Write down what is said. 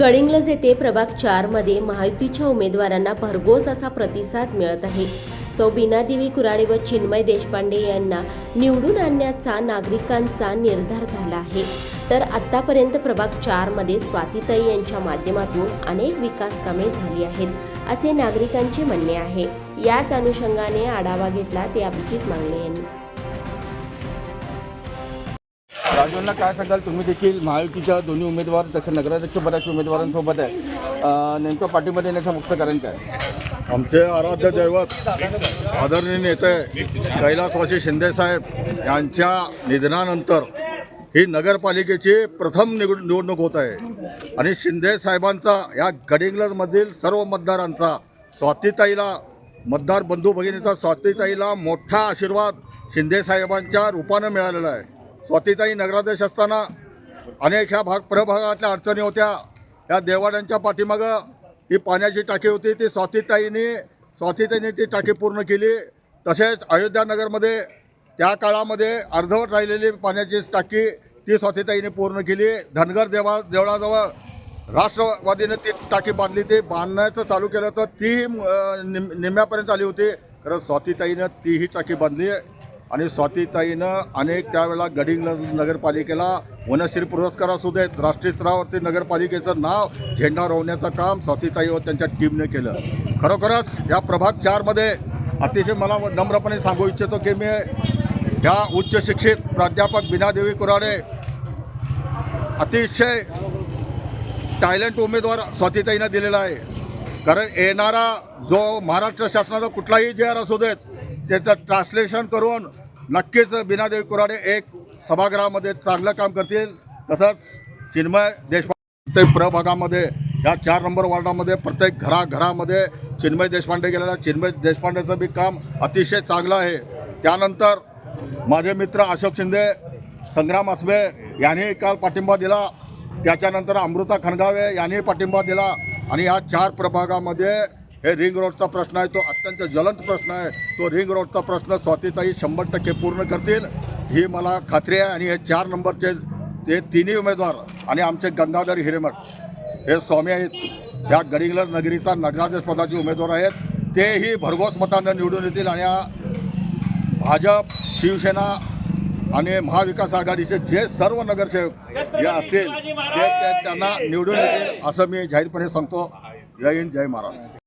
गडिंग्लज येथे प्रभाग चारमध्ये महायुतीच्या उमेदवारांना भरघोस असा प्रतिसाद मिळत आहे. सौ बीनादेवी कुराडे व चिन्मय देशपांडे यांना निवडून आणण्याचा नागरिकांचा निर्धार झाला आहे. तर आत्तापर्यंत प्रभाग चारमध्ये स्वातीताई यांच्या माध्यमातून अनेक विकास कामे झाली आहेत असे नागरिकांचे म्हणणे आहे. याच अनुषंगाने आढावा घेतला ते अभिजित मांगले यांनी. राजूंना काय सांगाल? तुम्ही देखील महायुतीच्या दोन्ही उमेदवार तसे नगराध्यक्ष बऱ्याच उमेदवारांसोबत आहे. नेमकं पाठिंबा देण्याचं मुख्य कारण काय? आमचे आराध्य दैवत आदरणीय नेते कैलासवासी शिंदेसाहेब यांच्या निधनानंतर ही नगरपालिकेची प्रथम निवड निवडणूक होत आहे. आणि शिंदे साहेबांचा या गडिंग्लजमधील सर्व मतदारांचा स्वातीताईला मतदार बंधू भगिनीचा स्वातीताईला मोठा आशीर्वाद शिंदे साहेबांच्या रूपानं मिळालेला आहे. स्वातीताई नगराध्यक्ष असताना अनेक ह्या भाग प्रभागातल्या अडचणी होत्या. या देवाड्यांच्या पाठीमागं ही पाण्याची टाकी होती. ती स्वातीताईने स्वातीताईने ती टाकी पूर्ण केली. तसेच अयोध्यानगरमध्ये त्या काळामध्ये अर्धवट राहिलेली पाण्याची टाकी ती स्वातीताईने पूर्ण केली. धनगर देवा देवळाजवळ राष्ट्रवादीने ती टाकी बांधली ती बांधण्याचं चालू केलं तर ती निम निम्म्यापर्यंत आली होती. कारण स्वातीताईनं तीही टाकी बांधली. आणि स्वातीताईनं अनेक त्यावेळेला गडिंग नगरपालिकेला वनश्री पुरस्कार असू देत राष्ट्रीय स्तरावरती नगरपालिकेचं नाव झेंडा रोवण्याचं काम स्वातीताई व त्यांच्या टीमने केलं. खरोखरच या प्रभाग चारमध्ये अतिशय मला नम्रपणे सांगू इच्छितो की मी या उच्च शिक्षित प्राध्यापक बिनादेवी कुराडे अतिशय टायलंट उमेदवार स्वातीताईनं दिलेला आहे. कारण येणारा जो महाराष्ट्र शासनाचा कुठलाही जे आर असू देत त्याचं ट्रान्सलेशन करून नक्कीच बिनादेवी कुराडे एक सभागृहामध्ये चांगलं काम करतील. तसंच चिन्मय देशपांडे प्रत्येक प्रभागामध्ये या चार नंबर वॉर्डामध्ये प्रत्येक घराघरामध्ये चिन्मय देशपांडे गेलेला चिन्मय देशपांडेचं बी काम अतिशय चांगलं आहे. त्यानंतर माझे मित्र अशोक शिंदे संग्राम असबे यांनी काल पाठिंबा दिला. त्याच्यानंतर अमृता खणगावे यांनी पाठिंबा दिला. आणि या चार प्रभागामध्ये हे रिंग रोडचा प्रश्न आहे तो अत्यंत ज्वलंत प्रश्न आहे. तो रिंग रोडचा प्रश्न स्वातीताई शंभर टक्के पूर्ण करतील. ही मला खात्री आहे आणि हे चार नंबरचे ते तिन्ही उमेदवार आणि आमचे गंगाधर हिरेमठ हे स्वामी आहेत. या गडिंगलज नगरीचा नगराध्यक्ष पदाचे उमेदवार आहेत. तेही भरघोस मतांना निवडून येतील आणि या भाजप शिवसेना आणि महाविकास आघाडीचे जे सर्व नगरसेवक जे असतील ते ते त्यांना निवडून येतील असं मी जाहीरपणे सांगतो. जय हिंद जय महाराज